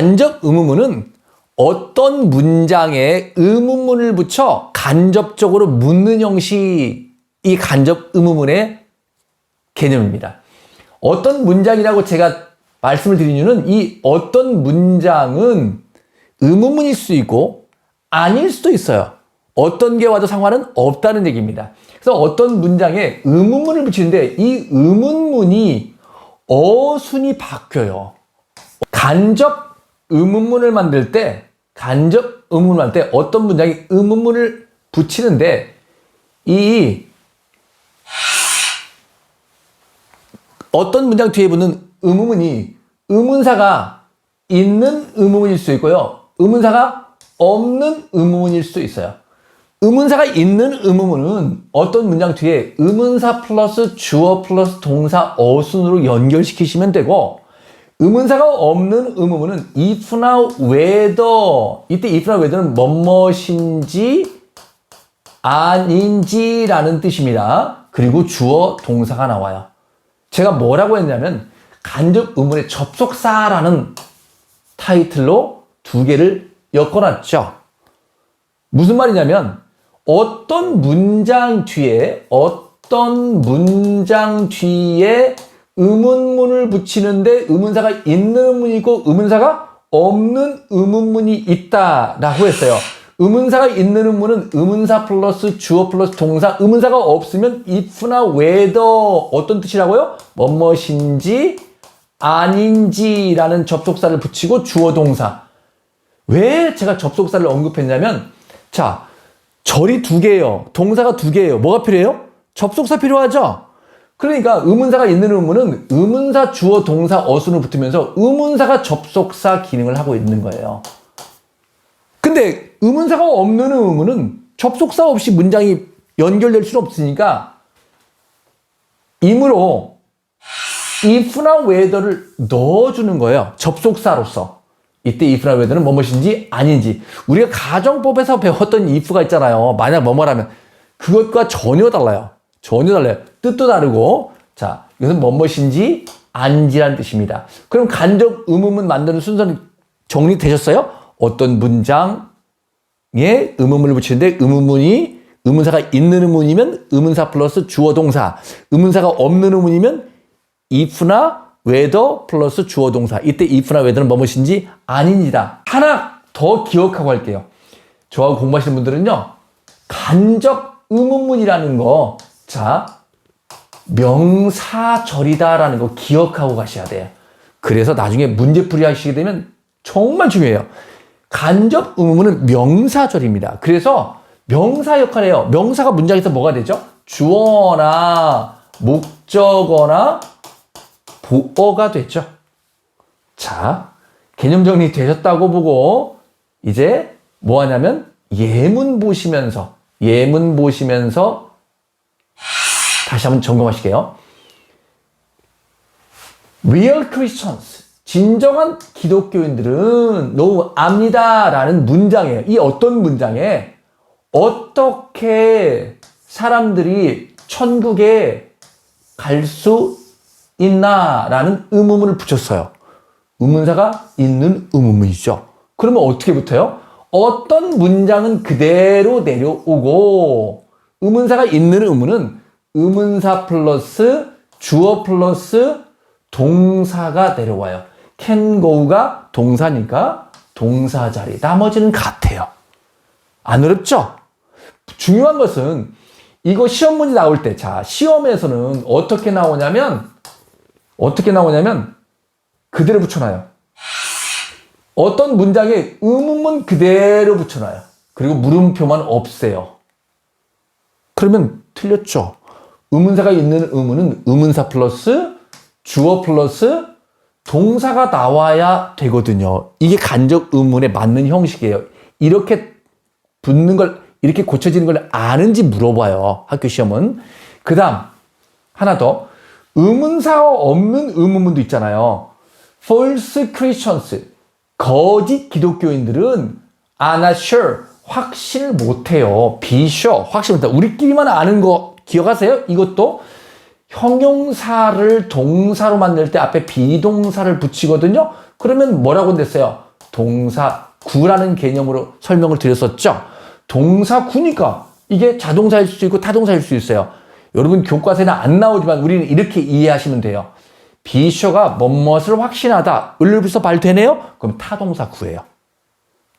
간접 의문문은 어떤 문장에 의문문을 붙여 간접적으로 묻는 형식이 간접 의문문의 개념입니다. 어떤 문장이라고 제가 말씀을 드린 이유는 이 어떤 문장은 의문문일 수 있고 아닐 수도 있어요. 어떤 게 와도 상관은 없다는 얘기입니다. 그래서 어떤 문장에 의문문을 붙이는데 이 의문문이 어순이 바뀌어요. 간접 의문문을 만들 때, 간접 의문문을 만들 때 어떤 문장에 의문문을 붙이는데 이 어떤 문장 뒤에 붙는 의문문이 의문사가 있는 의문문일 수 있고요. 의문사가 없는 의문문일 수 있어요. 의문사가 있는 의문문은 어떤 문장 뒤에 의문사 플러스 주어 플러스 동사 어순으로 연결시키시면 되고 의문사가 없는 의문문은 if나 whether 이때 if나 whether는 뭐뭇인지 아닌지라는 뜻입니다. 그리고 주어 동사가 나와요. 제가 뭐라고 했냐면 간접 의문의 접속사라는 타이틀로 두 개를 엮어놨죠. 무슨 말이냐면 어떤 문장 뒤에 어떤 문장 뒤에 의문문을 붙이는데 의문사가 있는 의문이 있고 의문사가 없는 의문문이 있다라고 했어요. 의문사가 있는 의문은 의문사 플러스 주어 플러스 동사 의문사가 없으면 if나 whether 어떤 뜻이라고요? 뭐뭇인지 아닌지라는 접속사를 붙이고 주어 동사 왜 제가 접속사를 언급했냐면 자 절이 두 개예요. 동사가 두 개예요. 뭐가 필요해요? 접속사 필요하죠? 그러니까 의문사가 있는 의문은 의문사 주어 동사 어순을 붙으면서 의문사가 접속사 기능을 하고 있는 거예요. 근데 의문사가 없는 의문은 접속사 없이 문장이 연결될 수는 없으니까 임으로 if나 whether를 넣어주는 거예요. 접속사로서. 이때 if나 whether는 뭐뭇인지 아닌지. 우리가 가정법에서 배웠던 if가 있잖아요. 만약 뭐뭐라면 그것과 전혀 달라요. 전혀 달라요. 뜻도 다르고. 자, 이것은 뭐뭇인지 아닌지라는 뜻입니다. 그럼 간접 의문문 만드는 순서는 정리되셨어요? 어떤 문장에 의문문을 붙이는데 의문문이 의문사가 있는 의문이면 의문사 플러스 주어 동사, 의문사가 없는 의문이면 if나 whether 플러스 주어 동사. 이때 if나 whether는 뭐뭇인지 아닙니다. 하나 더 기억하고 할게요. 저하고 공부하시는 분들은요. 간접 의문문이라는 거, 자, 명사절이다라는 거 기억하고 가셔야 돼요. 그래서 나중에 문제풀이 하시게 되면 정말 중요해요. 간접 의문문은 명사절입니다. 그래서 명사 역할을 해요. 명사가 문장에서 뭐가 되죠? 주어나 목적어나 보어가 됐죠. 자, 개념 정리 되셨다고 보고 이제 뭐 하냐면 예문 보시면서 예문 보시면서 다시 한번 점검하실게요. Real Christians 진정한 기독교인들은 너무 압니다 라는 문장이에요. 이 어떤 문장에 어떻게 사람들이 천국에 갈 수 있나 라는 의문문을 붙였어요. 의문사가 있는 의문문이죠. 그러면 어떻게 붙어요? 어떤 문장은 그대로 내려오고 의문사가 있는 의문은 의문사 플러스 주어 플러스 동사가 내려와요. can go가 동사니까 동사 자리. 나머지는 같아요. 안 어렵죠? 중요한 것은 이거 시험 문제 나올 때, 자, 시험에서는 어떻게 나오냐면, 어떻게 나오냐면, 그대로 붙여놔요. 어떤 문장에 의문문 그대로 붙여놔요. 그리고 물음표만 없애요. 그러면 틀렸죠. 의문사가 있는 의문은 의문사 플러스 주어 플러스 동사가 나와야 되거든요. 이게 간접 의문에 맞는 형식이에요. 이렇게 붙는 걸, 이렇게 고쳐지는 걸 아는지 물어봐요. 학교 시험은. 그 다음, 하나 더. 의문사가 없는 의문문도 있잖아요. false Christians. 거짓 기독교인들은 are not sure. 확실 못해요. be sure. 확실 못해. 우리끼리만 아는 거 기억하세요? 이것도 형용사를 동사로 만들 때 앞에 비동사를 붙이거든요. 그러면 뭐라고 됐어요? 동사구라는 개념으로 설명을 드렸었죠. 동사구니까 이게 자동사일 수 있고 타동사일 수 있어요. 여러분 교과서에는 안 나오지만 우리는 이렇게 이해하시면 돼요. 비쇼가 뭐뭇을 확신하다. 을부서 발되네요? 그럼 타동사 구예요.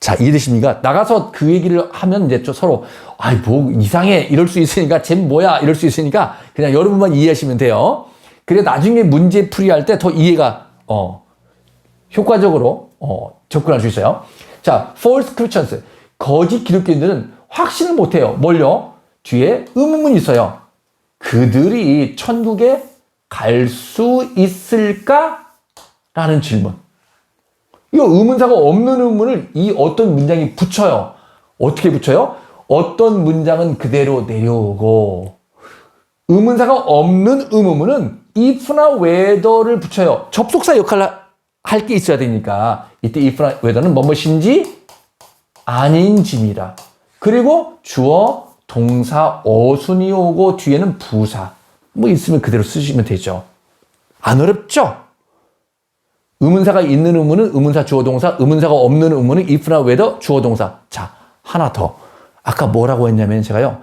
자, 이해되십니까? 나가서 그 얘기를 하면 이제 좀 서로, 아이, 뭐, 이상해. 이럴 수 있으니까, 쟨 뭐야. 이럴 수 있으니까, 그냥 여러분만 이해하시면 돼요. 그래, 나중에 문제 풀이할 때 더 이해가, 어, 효과적으로, 어, 접근할 수 있어요. 자, false Christians. 거짓 기독교인들은 확신을 못 해요. 뭘요? 뒤에 의문문이 있어요. 그들이 천국에 갈 수 있을까? 라는 질문. 이거 의문사가 없는 의문을 이 어떤 문장이 붙여요. 어떻게 붙여요? 어떤 문장은 그대로 내려오고 의문사가 없는 의문문은 if나 whether를 붙여요. 접속사 역할을 할 게 있어야 되니까 이때 if나 whether는 뭐뭇인지 아닌지입니다. 그리고 주어, 동사, 어순이 오고 뒤에는 부사 뭐 있으면 그대로 쓰시면 되죠. 안 어렵죠? 의문사가 있는 의문은 의문사 주어 동사, 의문사가 없는 의문은 if나 whether 주어 동사. 자, 하나 더. 아까 뭐라고 했냐면 제가요.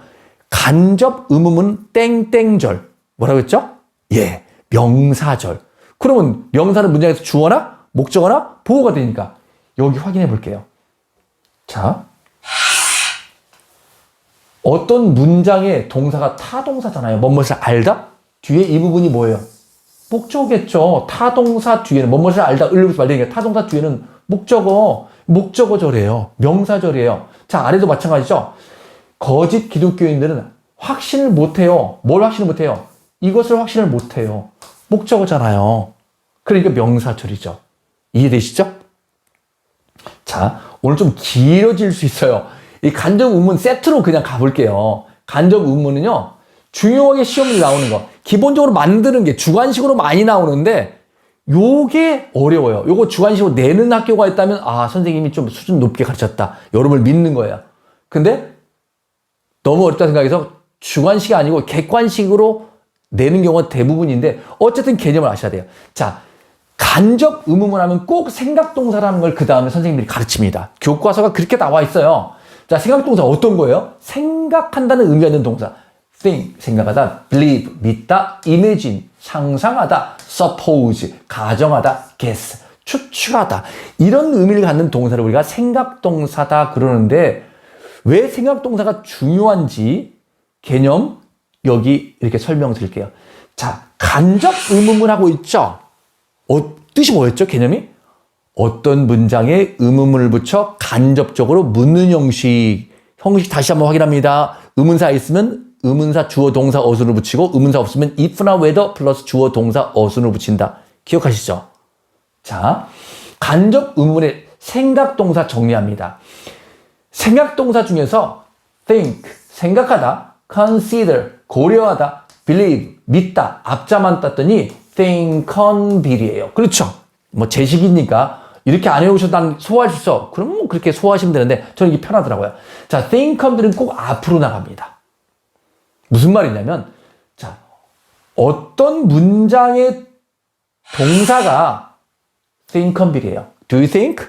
간접 의문은 땡땡절. 뭐라고 했죠? 예, 명사절. 그러면 명사는 문장에서 주어나 목적어나 보호가 되니까 여기 확인해 볼게요. 자, 어떤 문장의 동사가 타동사잖아요. 뭐뭇을 알다? 뒤에 이 부분이 뭐예요? 목적어겠죠. 타동사 뒤에는 뭐뭇을 알다, 을부터 말되니까 타동사 뒤에는 목적어, 목적어절이에요. 명사절이에요. 자, 아래도 마찬가지죠. 거짓 기독교인들은 확신을 못해요. 뭘 확신을 못해요? 이것을 확신을 못해요. 목적어잖아요. 그러니까 명사절이죠. 이해되시죠? 자, 오늘 좀 길어질 수 있어요. 이 간접 의문 세트로 그냥 가볼게요. 간접 의문은요, 중요하게 시험이 나오는 거. 기본적으로 만드는 게 주관식으로 많이 나오는데, 요게 어려워요. 요거 주관식으로 내는 학교가 있다면, 아, 선생님이 좀 수준 높게 가르쳤다. 여러분을 믿는 거예요. 근데 너무 어렵다 생각해서 주관식이 아니고 객관식으로 내는 경우가 대부분인데, 어쨌든 개념을 아셔야 돼요. 자, 간접 의문문 하면 꼭 생각동사라는 걸 그 다음에 선생님들이 가르칩니다. 교과서가 그렇게 나와 있어요. 자, 생각동사 어떤 거예요? 생각한다는 의미가 있는 동사. Think, 생각하다, believe, 믿다, imagine, 상상하다, suppose, 가정하다, guess, 추측하다. 이런 의미를 갖는 동사를 우리가 생각동사다 그러는데 왜 생각동사가 중요한지 개념 여기 이렇게 설명드릴게요. 자, 간접 의문문 하고 있죠? 어, 뜻이 뭐였죠? 개념이? 어떤 문장에 의문문을 붙여 간접적으로 묻는 형식. 형식 다시 한번 확인합니다. 의문사 있으면 의문사 주어 동사 어순을 붙이고 의문사 없으면 if나 whether 플러스 주어 동사 어순을 붙인다. 기억하시죠? 자, 간접 의문의 생각 동사 정리합니다. 생각 동사 중에서 think 생각하다, consider 고려하다, believe 믿다 앞자만 땄더니 think on bill이에요. 그렇죠? 뭐 제식이니까 이렇게 안난 소화할 수 있어. 그러면 뭐 그렇게 소화하시면 되는데 저는 이게 편하더라고요. 자, think on bill은 꼭 앞으로 나갑니다. 무슨 말이냐면 자, 어떤 문장의 동사가 think bill이에요. Do you think?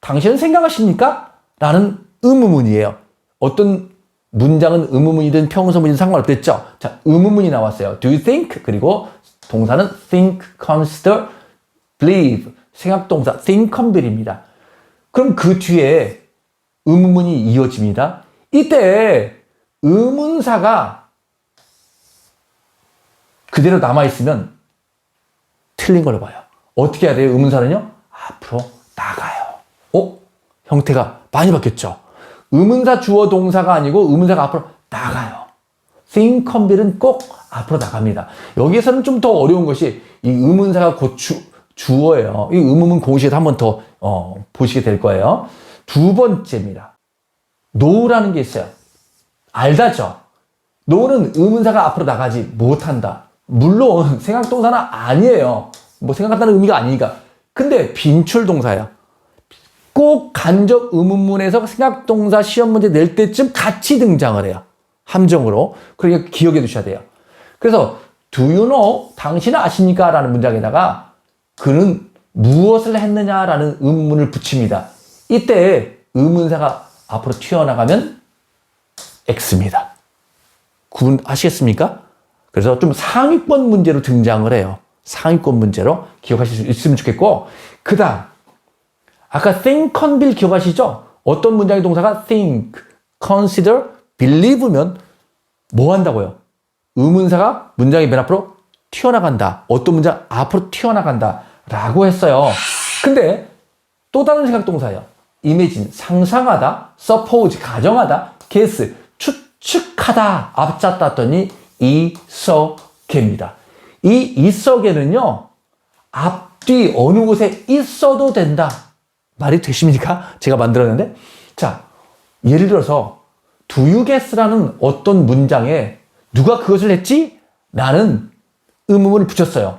당신은 생각하십니까? 라는 의문문이에요. 어떤 문장은 의문문이든 평소문이든 상관없겠죠. 자, 의문문이 나왔어요. Do you think? 그리고 동사는 think, consider, believe. 생각동사 think bill입니다. 그럼 그 뒤에 의문문이 이어집니다. 이때 의문사가 그대로 남아있으면 틀린 걸로 봐요. 어떻게 해야 돼요? 의문사는요? 앞으로 나가요. 어? 형태가 많이 바뀌었죠? 의문사 주어 동사가 아니고 의문사가 앞으로 나가요. think bill은 꼭 앞으로 나갑니다. 여기에서는 좀 더 어려운 것이 이 의문사가 곧 주, 주어예요. 이 의문문 공식에서 한번 더 어, 보시게 될 거예요. 두 번째입니다. know라는 게 있어요. 알다죠? know는 의문사가 앞으로 나가지 못한다. 물론 생각 동사는 아니에요. 뭐 생각한다는 의미가 아니니까. 근데 빈출 동사예요. 꼭 간접 의문문에서 생각 동사 시험 문제 낼 때쯤 같이 등장을 해요. 함정으로. 그러니까 기억해 두셔야 돼요. 그래서 do you know? 당신은 아십니까? 라는 문장에다가 그는 무엇을 했느냐 라는 의문을 붙입니다. 이때 의문사가 앞으로 튀어나가면 X입니다. 구분하시겠습니까? 그래서 좀 상위권 문제로 등장을 해요. 상위권 문제로 기억하실 수 있으면 좋겠고, 그 다음, 아까 think, conbil 기억하시죠? 어떤 문장의 동사가 think, consider, believe면 뭐 한다고요? 의문사가 문장의 맨 앞으로 튀어나간다. 어떤 문장 앞으로 튀어나간다. 라고 했어요. 근데 또 다른 생각 동사예요. imagine, 상상하다, suppose, 가정하다, guess, 추측하다. 앞잡다 했더니 이서개입니다. 이 이서개는요, 앞뒤 어느 곳에 있어도 된다. 말이 되십니까? 제가 만들었는데. 자, 예를 들어서, do you guess라는 어떤 문장에 누가 그것을 했지? 라는 의문문을 붙였어요.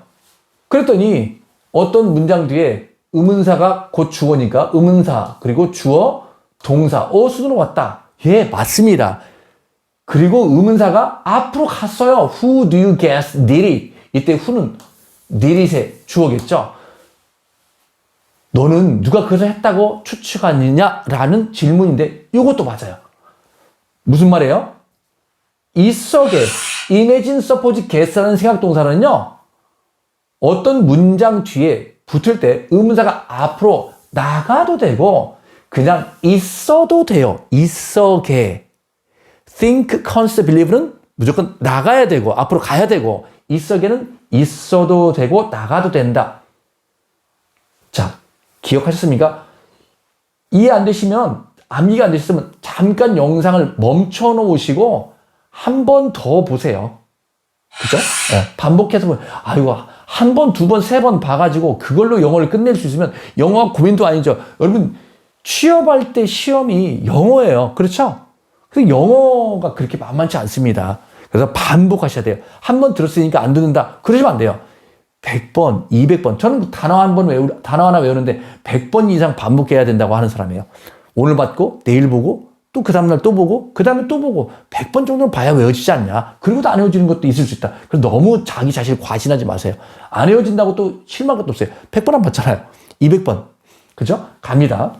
그랬더니 어떤 문장 뒤에 의문사가 곧 주어니까 의문사, 그리고 주어, 동사, 어, 수는 왔다. 예, 맞습니다. 그리고 의문사가 앞으로 갔어요. Who do you guess did it? 이때 who는 did it의 주어겠죠. 너는 누가 그것을 했다고 추측하느냐? 라는 질문인데 이것도 맞아요. 무슨 말이에요? 이석에 imagine, suppose, guess라는 생각 동사는요. 어떤 문장 뒤에 붙을 때 의문사가 앞으로 나가도 되고 그냥 있어도 돼요. 있어 게. Think, consider, believe는 무조건 나가야 되고 앞으로 가야 되고 있어게는 있어도 되고 나가도 된다. 자, 기억하셨습니까? 이해 안 되시면 암기가 안 되시면 잠깐 영상을 멈춰 놓으시고 한 번 더 보세요. 그죠? 네. 반복해서 보면 아이고 한 번, 두 번, 세 번 봐가지고 그걸로 영어를 끝낼 수 있으면 영어가 고민도 아니죠. 여러분 취업할 때 시험이 영어예요. 그렇죠? 그래서 영어가 그렇게 만만치 않습니다. 그래서 반복하셔야 돼요. 한 번 들었으니까 안 듣는다. 그러시면 안 돼요. 100번, 200번. 저는 단어 한 번 외우, 단어 하나 외우는데 100번 이상 반복해야 된다고 하는 사람이에요. 오늘 받고, 내일 보고, 또 그 다음날 또 보고, 그 다음에 또 보고, 100번 정도는 봐야 외워지지 않냐. 그리고도 안 외워지는 것도 있을 수 있다. 그래서 너무 자기 자신을 과신하지 마세요. 안 외워진다고 또 실망 것도 없어요. 100번 안 봤잖아요. 200번. 그죠? 갑니다.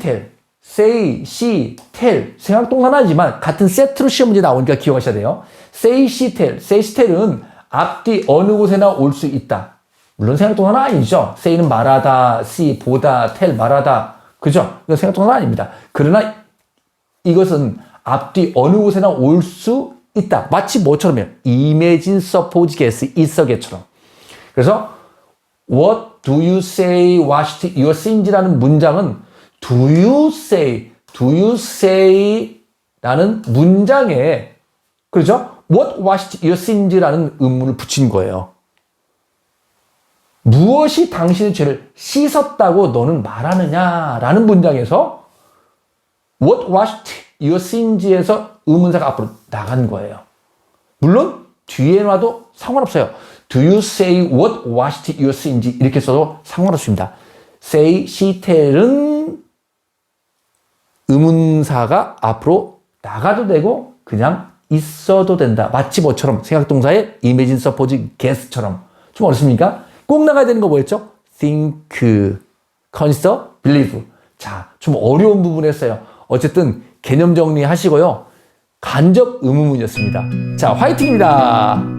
tell. Say, she, tell. 생각 동하나지만 같은 세트로 시험 문제 나오니까 기억하셔야 돼요. say, she, tell. say, she, tell은 앞뒤 어느 곳에나 올 수 있다. 물론 생각 동하나 아니죠. say는 말하다, see, 보다, tell, 말하다. 그죠? 이건 생각 동하나 아닙니다. 그러나 이것은 앞뒤 어느 곳에나 올 수 있다. 마치 뭐처럼요? imagine, suppose, guess, 있어게처럼. 그래서 What do you say washed your sins라는 문장은 do you say, do you say 라는 문장에 그렇죠? What washed your sins라는 의문을 붙인 거예요. 무엇이 당신의 죄를 씻었다고 너는 말하느냐 라는 문장에서 What washed your sins에서 의문사가 앞으로 나간 거예요. 물론 뒤에 놔도 상관없어요. Do you say what washed your? 이렇게 써도 상관없습니다. say, she, tell은 의문사가 앞으로 나가도 되고 그냥 있어도 된다. 마치 뭐처럼 생각동사의 imagine, suppose, guess처럼 좀 어렵습니까? 꼭 나가야 되는 거 뭐였죠? think, consider, believe. 자, 좀 어려운 부분이었어요. 어쨌든 개념 정리하시고요. 간접 의문문이었습니다. 자, 화이팅입니다.